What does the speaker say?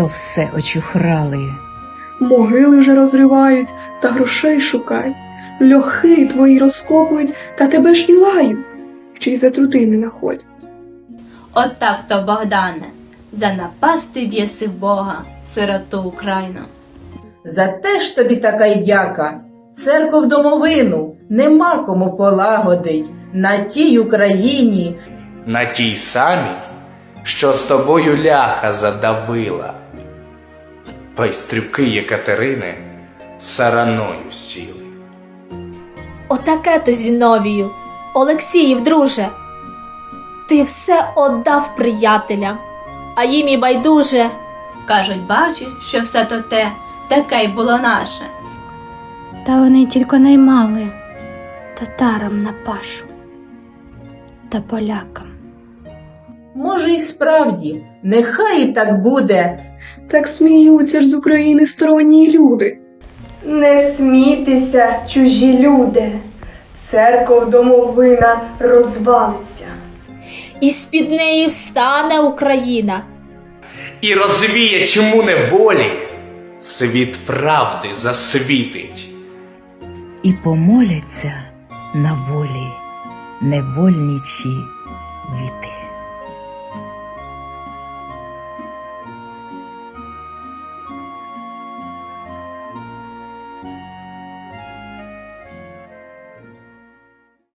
то все очухрали. Могили вже розривають та грошей шукають. Льохи твої розкопують та тебе ж і лають, чи й за труди не находять. От так то, Богдане, занапасти б'єси Бога, сироту Україну. За те ж тобі така й дяка. Церков домовину нема кому полагодить на тій Україні. на тій самій, що з тобою ляха задавила. Байстрюки Єкатерини сараною сіли. Отаке то Зіновію, Олексіїв, друже. Ти все отдав приятелям, а їм і байдуже. Кажуть, бачиш, що все то те, таке й було наше. Та вони тільки наймали татарам на пашу та полякам. Може, й справді, нехай і так буде. Так сміються ж з України сторонні люди. Не смійтеся, чужі люди, церков домовина розвалиться. І з-під неї встане Україна. І розвіє чому неволі, світ правди засвітить. І помоляться на волі невольничі діти.